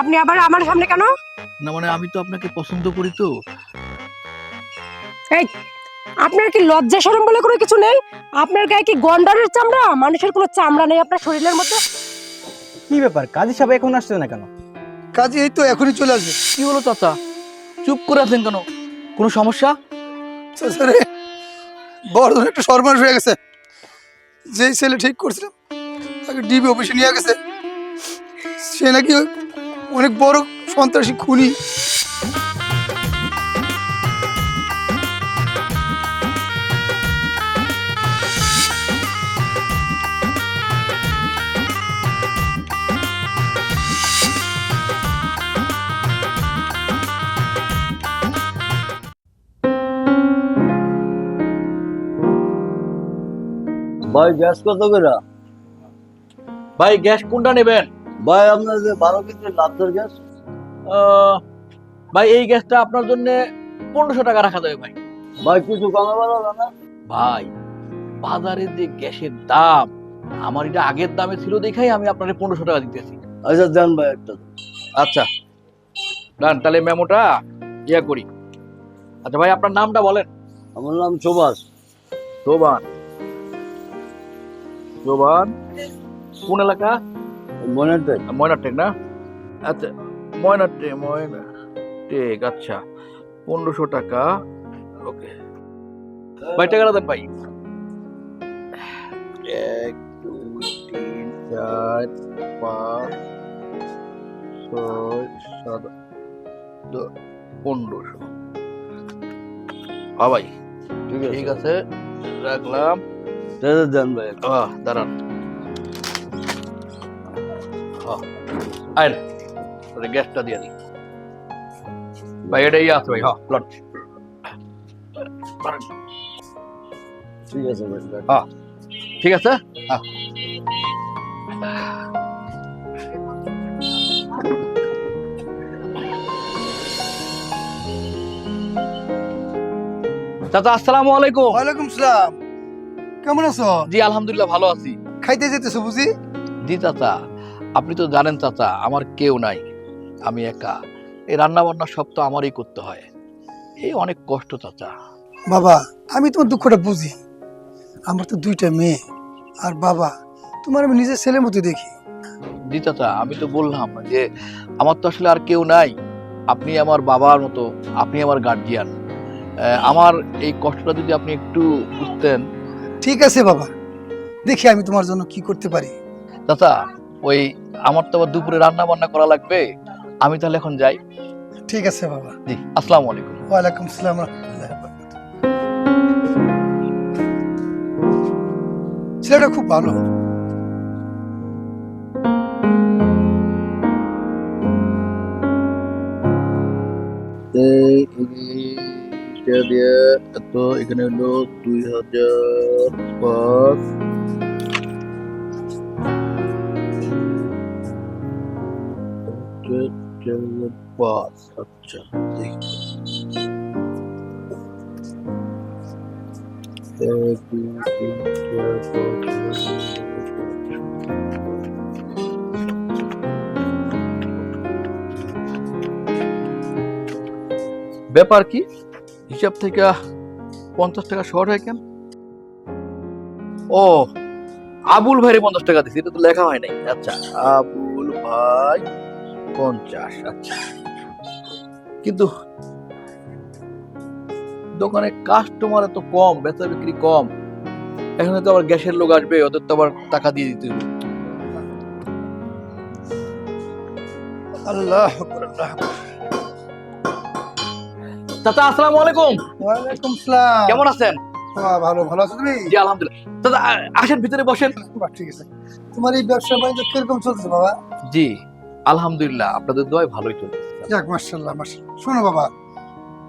আপনি আবার আমার সামনে কেন? না মানে আমি তো আপনাকে পছন্দ করি তো। এই আপনার কি লজ্জা শরম বলে কোনো কিছু নেই? আপনার গায়ে কি গন্ডারের চামড়া? মানুষের কোনো চামড়া নেই আপনার শরীরের মধ্যে? কি ব্যাপার? কাজী সাহেব এখন আসছে না কেন? কাজে এই তো এখনই চলে আসবে। কি হলো চাচা? চুপ করে আছেন কেন? কোনো সমস্যা? রে বড় একটা সর্বনাশ হয়ে গেছে। যেই ছেলে ঠিক করছিলাম তাকে ডিবি অফিসে নিয়ে গেছে। সে নাকি অনেক বড় সন্ত্রাসী খুনি। ভাই গ্যাস কত করে? ভাই গ্যাস কোনটা নেবেন? ভাই আপনার যে বারো কেজি লাভদার গ্যাস? ভাই এই গ্যাসটা আপনার জন্য পনেরোশো টাকা রাখা যাবে ভাই। ভাই কিছু কমে বলা না? ভাই বাজারে যে গ্যাসের দাম আমার এটা আগের দামে ছিল দেখাই আমি আপনার পনেরোশো টাকা দিতেছি। আচ্ছা দেন ভাই একটা। আচ্ছা ডান তাহলে মেমোটা ইয়া করি। আচ্ছা ভাই আপনার নামটা বলেন। আমার নাম সুভাষ। শোভান শোভান কোন এলাকা? মনেরটাই ময়নাটেক না? আচ্ছা ময়নাটেক ময়না টেক আচ্ছা। পনেরোশো টাকা ওকে। ভাই টাকাটা দেন ভাই। এক দুই তিন চার পাঁচ ছয় সাত পনেরোশো। হ্যাঁ ভাই। ঠিক ঠিক আছে রাখলাম। দাঁড়ান। আহ, আইন তোরে গ্যাসটা দিয়ে দিই ভাই এটাই আছে ভাই হ্যাঁ প্লট ঠিক আছে ভাই ঠিক আছে হ্যাঁ চাচা আসসালামু আলাইকুম। ওয়ালাইকুম সালাম। কেমন আছো? জি আলহামদুলিল্লাহ ভালো আছি। খাইতে যেতেছো বুঝি? জি চাচা। আপনি তো জানেন চাচা আমার কেউ নাই। আমি একা। এই রান্না বান্না সব তো আমারই করতে হয়। এই অনেক কষ্ট চাচা। বাবা আমি তোমার দুঃখটা বুঝি। আমার তো দুইটা মেয়ে। আর বাবা তোমার আমি নিজের ছেলের মতো দেখি। জি চাচা আমি তো বললাম যে আমার তো আসলে আর কেউ নাই। আপনি আমার বাবার মতো আপনি আমার গার্জিয়ান আমার এই কষ্টটা যদি আপনি একটু বুঝতেন। ঠিক আছে বাবা। দেখি আমি তোমার জন্য কি করতে পারি। চাচা ওই আমার তো আবার দুপুরে রান্না বান্না করা লাগবে। আমি তাহলে এখন যাই। ঠিক আছে বাবা। জি আসসালামু আলাইকুম। ওয়ালাইকুম সালাম রহমতুল্লাহ। ছেলেটা খুব ভালো। দিয়ে এত এখানে হলো দুই হাজার পাঁচ। আচ্ছা দেখি। ব্যাপার কি? হিসাব থেকে পঞ্চাশ টাকা শর্ট হয় কেন? ও, আবুল ভাইরে পঞ্চাশ টাকা দিছি, এটা তো লেখা হয় নাই। আচ্ছা আবুল ভাই, পঞ্চাশ আচ্ছা। কিন্তু দোকানে কাস্টমার এত কম বেচা বিক্রি কম এখানে তো আবার গ্যাসের লোক আসবে ওদের তো আবার টাকা দিয়ে দিতে হবে। আল্লাহ চাচা আসসালামু আলাইকুম। ওয়ালাইকুম সালাম। কেমন আছেন? ভালো ভালো আছো তুমি জি আলহামদুলিল্লাহ। আ- আসেন ভিতরে বসেন। ঠিক আছে। তোমার এই ব্যবসা বাণিজ্য কীরকম চলছে বাবা? জি আলহামদুলিল্লাহ আপনাদের দোয়ায় ভালোই চলছে। যাক মার্শাল্লাহ মার্শাল্লাহ শোনো বাবা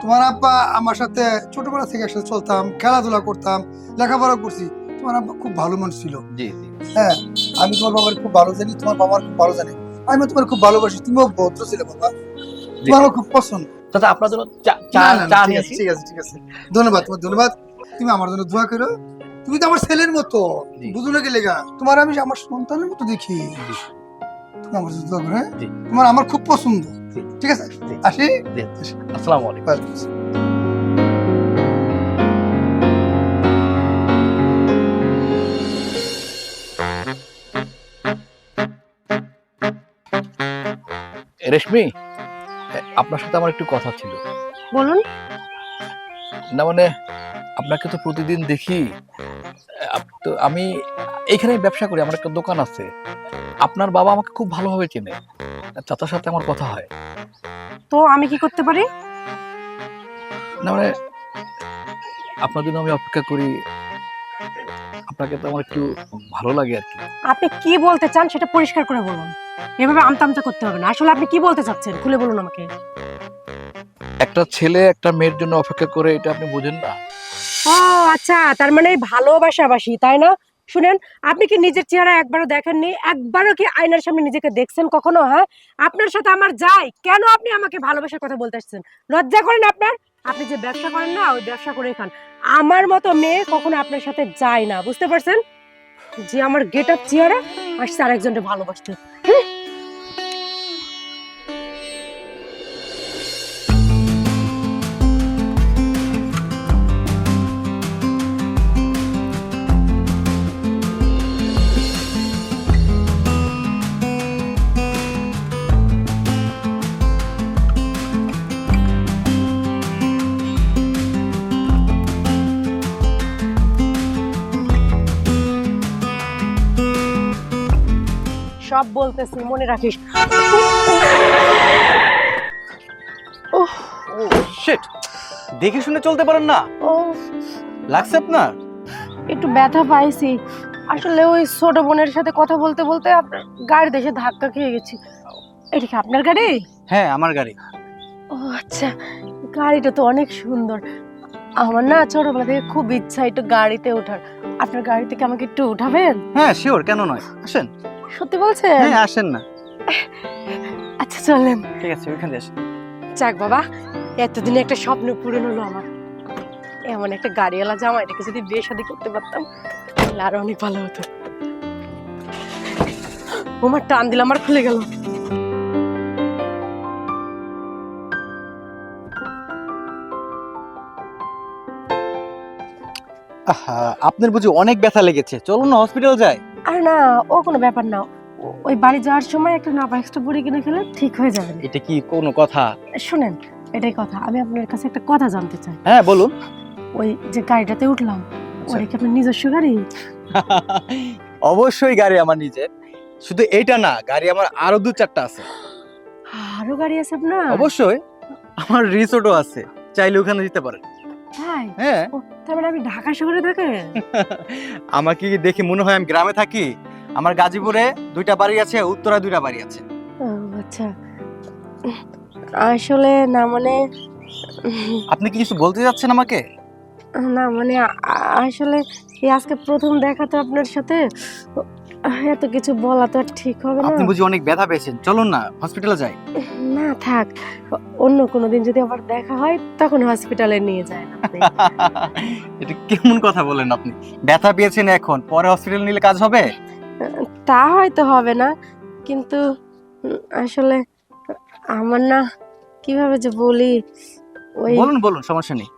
তোমার আব্বা আমার সাথে ছোটবেলা থেকে একসাথে চলতাম খেলাধুলা করতাম লেখাপড়া করছি। তোমার আব্বা খুব ভালো মানুষ ছিল। হ্যাঁ আমি তোমার বাবার খুব ভালো জানি তোমার বাবার খুব ভালো জানি। আমি তোমার খুব ভালোবাসি তুমিও ভদ্র ছিলে বাবা। তোমারও খুব পছন্দ। চাচা আপনার জন্য চা চা ঠিক নিয়ে আছে ঠিক আছে ঠিক আছে। ধন্যবাদ তোমার ধন্যবাদ। তুমি আমার জন্য দোয়া করো। তুমি তো আমার ছেলের মতো। বুঝো না লেগা তোমার আমি আমার সন্তানের মতো দেখি। তুমি আমার দোয়া করো, হ্যাঁ? তোমার আমার খুব পছন্দ। ঠিক আছে আসি? আসসালামু আলাইকুম। রেশমি আপনার সাথে আমার একটু কথা ছিল। বলুন। না মানে আপনাকে তো প্রতিদিন দেখি তো আমি এখানে ব্যবসা করি আমার একটা দোকান আছে। আপনার বাবা আমাকে খুব ভালোভাবে চেনে। চাচার সাথে আমার কথা হয়। তো আমি কি করতে পারি? না মানে আপনার জন্য আমি অপেক্ষা করি আপনাকে তো আমার একটু ভালো লাগে আর কি। আপনি কি বলতে চান সেটা পরিষ্কার করে বলুন। এভাবে আমতা আমতা করতে হবে না। আসলে আপনি কি বলতে চাচ্ছেন? খুলে বলুন আমাকে। একটা ছেলে একটা মেয়ের জন্য অপেক্ষা করে এটা আপনি বুঝেন না। ও আচ্ছা। তার মানে ভালোবাসাবাসি তাই না? শুনেন, আপনি কি নিজের চেহারা একবারও দেখেননি? একবারও কি আয়নার সামনে নিজেকে দেখছেন কখনো হ্যাঁ? আপনার সাথে আমার যাই কেন আপনি আমাকে ভালোবাসার কথা বলতে আসছেন? লজ্জা করেন আপনার? আপনি যে ব্যবসা করেন না, ওই ব্যবসা করে খান। আমার মতো মেয়ে কখনো আপনার সাথে যায় না, বুঝতে পারছেন? যে আমার গেট আপ চেহারা, আসছে আরেকজনকে ভালোবাসতে। সব বলতেছি মনে রাখিস। শিট দেখে শুনে চলতে পারেন না? ও লাগছে আপনার? একটু ব্যথা পাইছি। আসলে ওই ছোট বোনের সাথে কথা বলতে বলতে আপনার গাড়ি দেশে ধাক্কা খেয়ে গেছি। এটা কি আপনার গাড়ি? হ্যাঁ আমার গাড়ি। ও আচ্ছা গাড়িটা তো অনেক সুন্দর। আমার না ছোটবেলা থেকে খুব ইচ্ছা একটু গাড়িতে ওঠার। আপনার গাড়ি থেকে আমাকে একটু উঠাবেন? হ্যাঁ শিওর কেন নয়? আসেন। সত্যি বলছেন? হ্যাঁ আসেন না। আচ্ছা চলেন। ঠিক আছে ওইখানে আসেন। যাক বাবা এতদিনে একটা স্বপ্ন পূরণ হলো আমার। এমন একটা গাড়িওয়ালা জামা এটাকে যদি বিয়ে শাদী করতে পারতাম তাহলে আরও অনেক ভালো হতো। ওমার টান দিলাম আমার খুলে গেল। আহা আপনার বুঝি অনেক ব্যথা লেগেছে। চলুন না হসপিটাল যাই। আর না ও কোনো ব্যাপার না। ওই বাড়ি যাওয়ার সময় একটা নাপা এক্সট্রা বড়ি কিনে খেলে ঠিক হয়ে যাবে। এটা কি কোনো কথা? শুনেন এটাই কথা। আমি আপনার কাছে একটা কথা জানতে চাই। হ্যাঁ বলুন। ওই যে গাড়িটাতে উঠলাম ওটা কি আপনার নিজস্ব গাড়ি? অবশ্যই গাড়ি আমার নিজের। শুধু এইটা না গাড়ি আমার আরও দু চারটা আছে। আরও গাড়ি আছে আপনার? অবশ্যই। আমার রিসোর্টও আছে। চাইলে ওখানে দিতে পারেন। তাই? হ্যাঁ। ও, তার মানে আপনি ঢাকা শহরে থাকেন আমাকে কি দেখে মনে হয় আমি গ্রামে থাকি? আমার গাজীপুরে দুইটা বাড়ি আছে উত্তরা দুইটা বাড়ি আছে। আচ্ছা। আসলে না মানে আপনি কি কিছু বলতে যাচ্ছেন আমাকে? না মানে আসলে এই আজকে প্রথম দেখা তো আপনার সাথে। এত কিছু বলা তো আর ঠিক হবে না। আপনি বুঝি অনেক ব্যথা পেয়েছেন। চলুন না হসপিটালে যাই। না থাক। অন্য কোনো দিন যদি আবার দেখা হয় তখন হসপিটালে নিয়ে যায় আপনি। এটা কেমন কথা বলেন আপনি? ব্যথা পেয়েছেন এখন পরে হসপিটাল নিলে কাজ হবে? তা হয়তো হবে না কিন্তু আসলে আমার না কীভাবে যে বলি ওই বলুন বলুন সমস্যা নেই।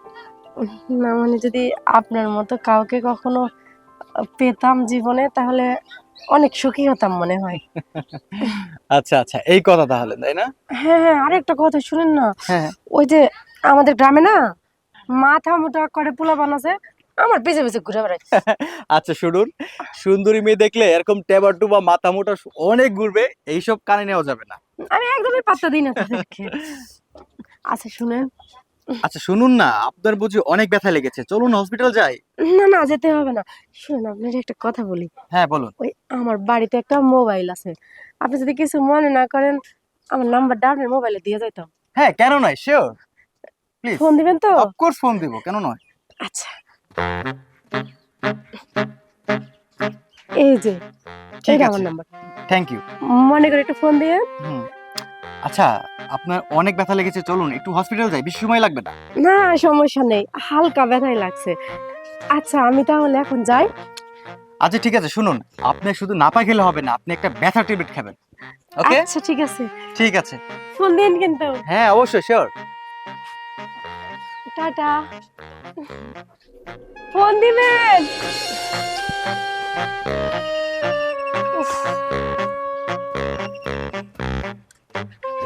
না মানে যদি আপনার মতো কাউকে কখনো পেতাম জীবনে তাহলে অনেক সুখী হতাম মনে হয়। আচ্ছা আচ্ছা এই কথা তাহলে তাই না? হ্যাঁ হ্যাঁ আরেকটা কথা শুনেন না। হ্যাঁ। ওই যে আমাদের গ্রামে না মাথা মোটা করে পোলা বানাছে আমার পিছে পিছে ঘুরে বেড়ায়। আচ্ছা শুনুন। সুন্দরী মেয়ে দেখলে এরকম টেবা টুবা মাথা মোটা অনেক ঘুরবে এইসব কানে নেওয়া যাবে না। আমি একদমই পাত্তা দিই না তাদেরকে। আচ্ছা শুনেন। আচ্ছা শুনুন না আপনার বুঝি অনেক ব্যথা লেগেছে। চলুন হসপিটাল যাই। না না যেতে হবে না। শুনুন আপনার একটা কথা বলি। হ্যাঁ বলুন। ওই আমার বাড়িতে একটা মোবাইল আছে। আপনি যদি কিছু মনে না করেন আমার নাম্বারটা আপনার মোবাইলে দিয়ে যাইতাম হ্যাঁ কেন নয়? শিওর প্লিজ ফোন দিবেন তো? অফকোর্স ফোন দিব কেন নয়? আচ্ছা। এই যে ঠিক আছে আমার নাম্বার। থ্যাংক ইউ মনে করে একটু ফোন দিয়ে হুম। আচ্ছা আপনার অনেক ব্যথা লেগেছে চলুন একটু হসপিটাল যাই বেশি সময় লাগবে না। না সমস্যা নেই হালকা ব্যথাই লাগছে। আচ্ছা আমি তাহলে এখন যাই। আচ্ছা ঠিক আছে শুনুন আপনি শুধু নাপা খেলে হবে না আপনি একটা ব্যথা ট্যাবলেট খাবেন ওকে? আচ্ছা ঠিক আছে। ঠিক আছে। ফোন দিন কিন্তু। হ্যাঁ অবশ্যই শিওর টাটা। ফোন দিবেন।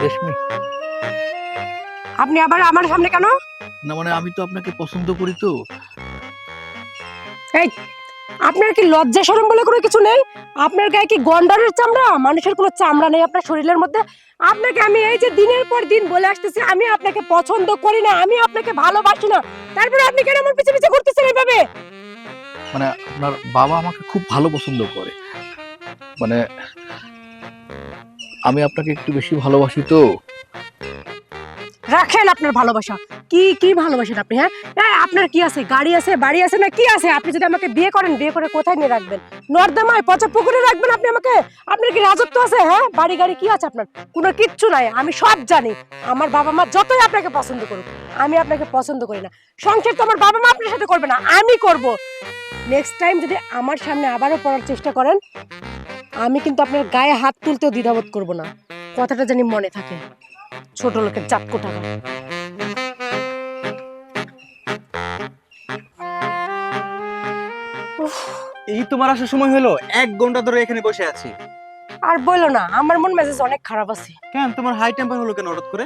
রেশমি। আপনি আবার আমার সামনে কেন? না মানে আমি তো আপনাকে পছন্দ করি তো। এই আপনার কি লজ্জা শরম বলে কোনো কিছু নেই? আপনার গায়ে কি গন্ডারের চামড়া? মানুষের কোনো চামড়া নেই আপনার শরীরের মধ্যে? আপনাকে আমি এই যে দিনের পর দিন বলে আসতেছি আমি আপনাকে পছন্দ করি না আমি আপনাকে ভালোবাসি না। তারপরে আপনি কেন আমার পিছে পিছে ঘুরতেছেন এইভাবে? মানে আপনার বাবা আমাকে খুব ভালো পছন্দ করে। মানে আমি আপনাকে একটু বেশি ভালোবাসি তো। রাখেন আপনার ভালোবাসা। কি কি ভালোবাসেন আপনি হ্যাঁ? আপনার কি আছে? গাড়ি আছে, বাড়ি আছে না কি আছে? আপনি যদি আমাকে বিয়ে করেন, বিয়ে করে কোথায় নিয়ে রাখবেন? নর্দমায়, পচা পুকুরে রাখবেন আপনি আমাকে? আপনার কি রাজত্ব আছে হ্যাঁ? বাড়ি, গাড়ি কি আছে আপনার? কোনো কিচ্ছু নাই, আমি সব জানি। আমার বাবা মা যতই আপনাকে পছন্দ করুক, আমি আপনাকে পছন্দ করি না। সংসার তো আমার বাবা মা আপনার সাথে করবে না, আমি করব। নেক্সট টাইম যদি আমার সামনে আবারও পড়ার চেষ্টা করেন আমি কিন্তু আপনার গায়ে হাত তুলতেও দ্বিধাবোধ করব না। কথাটা জানি মনে থাকে। ছোট লোকের চাপকো টাকা এই তোমার আসার সময় হলো এক ঘণ্টা ধরে এখানে বসে আছি। আর বলল না আমার মন মেজাজ অনেক খারাপ আছে। কেন তোমার হাই টেম্পার হলো কেন হঠাৎ করে?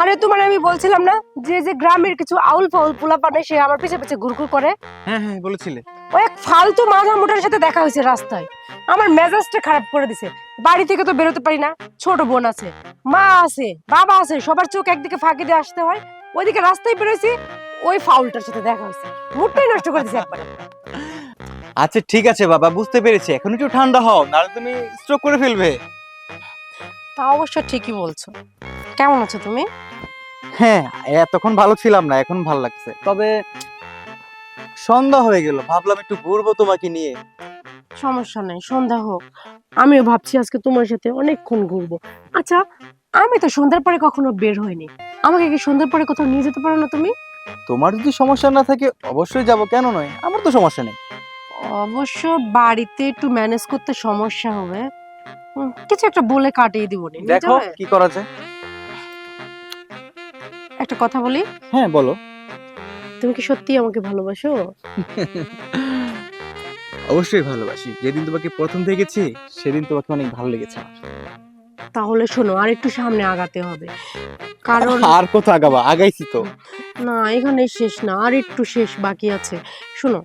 আরে তোমার আমি বলছিলাম না যে যে গ্রামের কিছু আউল ফাউল পোলা পানে সে আমার পিছে পিছে ঘুরঘুর করে? হ্যাঁ হ্যাঁ বলেছিলে। ও এক ফালতু মাথা মোটার সাথে দেখা হয়েছে রাস্তায়। আমার মেজাজটা খারাপ করে দিছে। বাড়ি থেকে তো বেরোতে পারি না। ছোট বোন আছে মা আছে বাবা আছে সবার চোখ একদিকে ফাঁকি দিয়ে আসতে হয়। ওইদিকে রাস্তায় বেরোইছি ওই ফাউলটার সাথে দেখা হয়েছে। মুডটাই নষ্ট করে দিছে একবার। আচ্ছা ঠিক আছে বাবা বুঝতে পেরেছি। এখন একটু ঠান্ডা হও নাহলে তুমি স্ট্রোক করে ফেলবে। তা অবশ্য ঠিকই বলছো। কেমন আছো তুমি? হ্যাঁ এতক্ষণ ভালো ছিলাম না এখন ভালো লাগছে। তবে সন্ধ্যা হয়ে গেল ভাবলাম একটু ঘুরবো তোমাকে নিয়ে। সমস্যা নেই সন্ধ্যা হোক। আমিও ভাবছি আজকে তোমার সাথে অনেকক্ষণ ঘুরবো। আচ্ছা আমি তো সন্ধ্যার পরে কখনো বের হইনি। আমাকে কি সন্ধ্যার পরে কোথাও নিয়ে যেতে পারো না তুমি? তোমার যদি সমস্যা না থাকে অবশ্যই যাব। কেন নয়? আমার তো সমস্যা নেই। অবশ্য বাড়িতে একটু ম্যানেজ করতে সমস্যা হবে। কিছু একটা বলে কাটিয়ে দিব নি, দেখো কি করা যায়। একটা কথা বলি? হ্যাঁ বলো। তুমি কি সত্যি আমাকে ভালোবাসো? অবশ্যই ভালোবাসি। যেদিন তোমাকে প্রথম দেখেছি সেদিন তোমাকে অনেক ভালো লেগেছে তাহলে শোনো আর একটু সামনে আগাতে হবে। কারণ আর কোথাও আগাবা? আগাইছি তো। না এখানে শেষ না আর একটু শেষ বাকি আছে। শোনো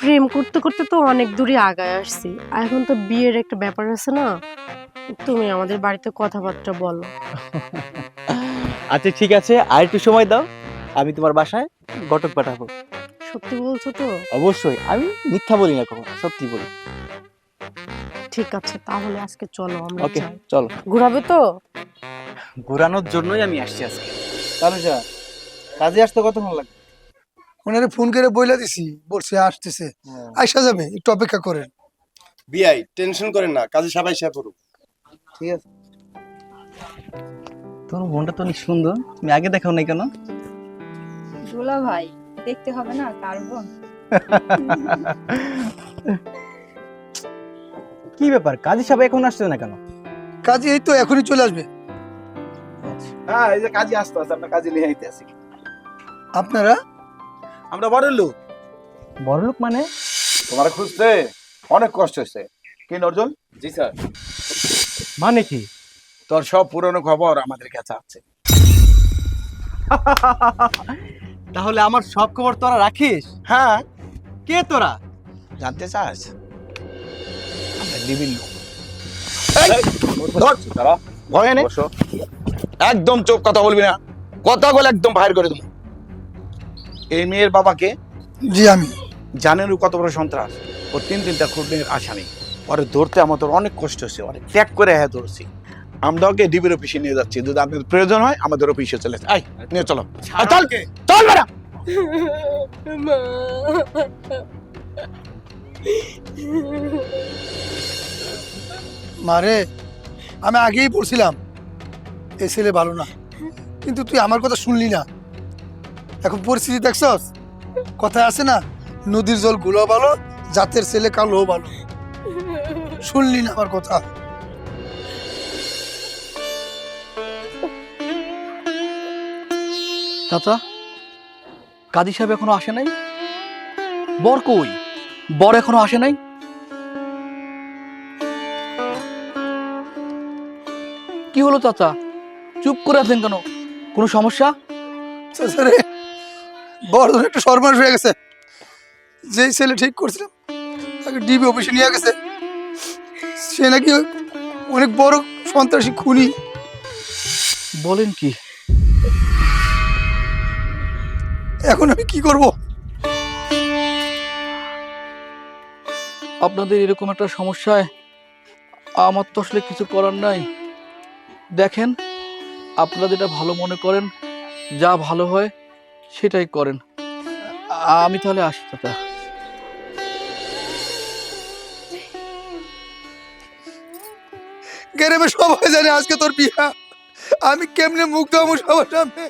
প্রেম করতে করতে তো অনেক দূরে আগায় আসছি। এখন তো বিয়ের একটা ব্যাপার আছে না তুমি আমাদের বাড়িতে কথাবার্তা বলো। আচ্ছা ঠিক আছে। আর একটু সময় দাও আমি তোমার বাসায় ঘটক পাঠাবো। সত্যি বলছো তো? অবশ্যই। আমি মিথ্যা বলি না কখনো সত্যি বলি। ঠিক আছে তাহলে আজকে চলো আমরা ওকে যাই। চলো। ঘুরাবে তো? ঘোরানোর জন্যই আমি আসছি আজকে। তাহলে যা কাজে আসতে কতক্ষণ লাগবে ওনারে ফোন করে বইলা দিছি বলছে আসতেছে। আইসা যাবে একটু অপেক্ষা করেন। বিআই টেনশন করেন না কাজে সবাই সে করুক। ঠিক আছে। তোর বোনটা তো অনেক সুন্দর তুমি আগে দেখাও নাই কেন? দুলা ভাই দেখতে হবে না কার বোন। কি ব্যাপার? কাজী সাহেব এখন আসছে না কেন? কাজে এই তো এখনই চলে আসবে। হ্যাঁ এই যে কাজে আসতে আছে আপনার কাজে নিয়ে আইতে আসি। আপনারা? আমরা বড় লোক। বড় লোক মানে? তোমার খুঁজতে অনেক কষ্ট হয়েছে। কি নজল জি স্যার। মানে কি? তোর সব পুরনো খবর আমাদের কাছে আছে। তাহলে আমার সব খবর তোরা রাখিস? হ্যাঁ। কে তোরা? জানতে চাস? আমরা লিভিং দাঁড়া। ভয় নেই? একদম চোখ কথা বলবি না। কথা বলে একদম বাইর করে দেবো। এই মেয়ের বাবাকে জি আমি। জানেন ও কত বড় সন্ত্রাস। ও তিন তিনটা খুনের আসামি। পরে ধরতে আমাদের অনেক কষ্ট হচ্ছে অনেক ত্যাগ করে হ্যাঁ ধরছি। আমরা ওকে ডিবির অফিসে নিয়ে যাচ্ছি। যদি আপনাদের প্রয়োজন হয় আমাদের অফিসে চলে আই নিয়ে চলো। আর চল চল বেড়া মারে আমি আগেই বলছিলাম এই ছেলে ভালো না। কিন্তু তুই আমার কথা শুনলি না। এখন পরিস্থিতি দেখছস? কথা আছে না নদীর জলগুলো ভালো জাতের ছেলে কালো ভালো। শুনলি না আমার কথা। চাচা? কাজী সাহেব এখনও আসে নাই? বর কই? বর এখনও আসে নাই? কি হলো চাচা? চুপ করে আছেন কেন? কোনো সমস্যা? রে বর্ধন একটা সর্বনাশ হয়ে গেছে। যেই ছেলে ঠিক করছিলাম তাকে ডিবি অফিসে নিয়ে গেছে। সে নাকি অনেক বড় সন্ত্রাসী খুনি। বলেন কি? এখন আমি কি করব? আপনাদের এরকম একটা সমস্যায় আমার তো আসলে কিছু করার নাই। দেখেন আপনারা যেটা ভালো মনে করেন যা ভালো হয় সেটাই করেন। আমি তাহলে আসি চাচা গ্রামে সবাই জানে আজকে তোর বিয়া। আমি কেমনে মুখ দেবো সবার সামনে?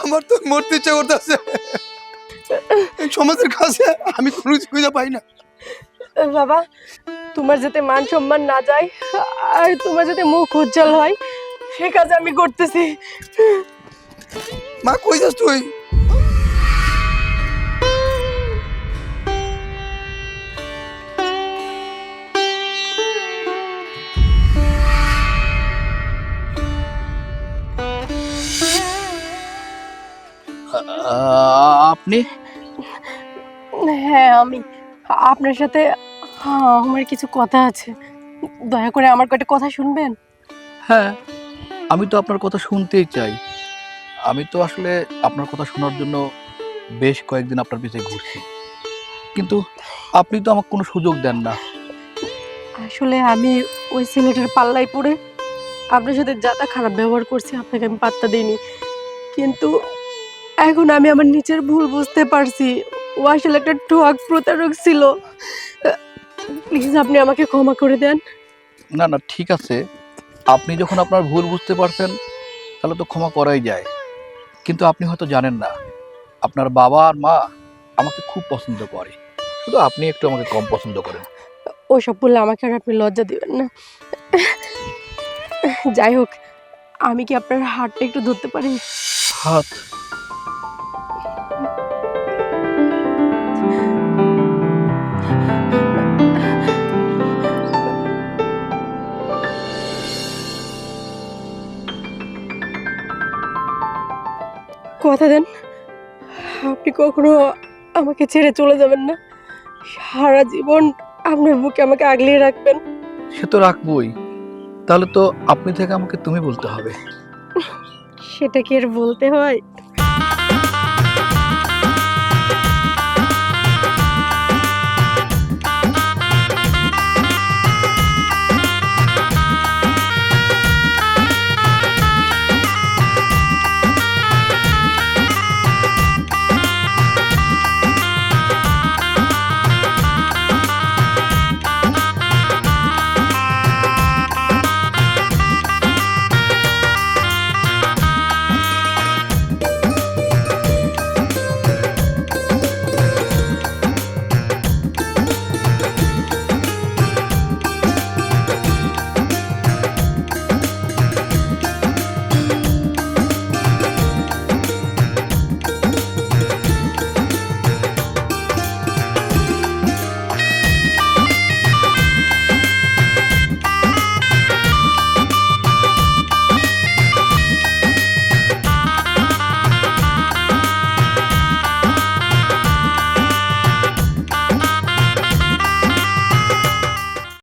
আমার তো মরতে ইচ্ছা করতেছে। সমাজের কাছে আমি কোনো সুবিধা পাই না। বাবা তোমার যাতে মান সম্মান না যায় আর তোমার যাতে মুখ উজ্জ্বল হয় সে কাজ আমি করতেছি। মা কই যাস তুই? আপনি? হ্যাঁ আমি আপনার সাথে হ্যাঁ, আমার কিছু কথা আছে। দয়া করে আমার কয়টা কথা শুনবেন? হ্যাঁ আমি তো আপনার কথা শুনতেই চাই। আমি তো আসলে আপনার কথা শোনার জন্য বেশ কয়েকদিন আপনার পিছিয়ে ঘুরছি। কিন্তু আপনি তো আমাকে কোনো সুযোগ দেন না। আসলে আমি ওই ছেলেটার পাল্লায় পড়ে আপনার সাথে যাতা খারাপ ব্যবহার করছি আপনাকে আমি পাত্তা দিইনি। কিন্তু এখন আমি আমার নিজের ভুল বুঝতে পারছি। ও আসলে একটা ঠক প্রতারক ছিল। প্লিজ আপনি আমাকে ক্ষমা করে দেন। না না ঠিক আছে। আপনি যখন আপনার ভুল বুঝতে পারছেন তাহলে তো ক্ষমা করাই যায়। কিন্তু আপনি হয়তো জানেন না আপনার বাবা আর মা আমাকে খুব পছন্দ করে। শুধু আপনি একটু আমাকে কম পছন্দ করেন। ওসব বললে আমাকে আর আপনি লজ্জা দিবেন না। যাই হোক আমি কি আপনার হাতটা একটু ধরতে পারি? হাত? কথা দেন। আপনি কখনো আমাকে ছেড়ে চলে যাবেন না। সারা জীবন আপনার বুকে আমাকে আগলিয়ে রাখবেন। সে তো রাখবই। তাহলে তো আপনি থেকে আমাকে তুমি বলতে হবে। সেটা কি আর বলতে হয়?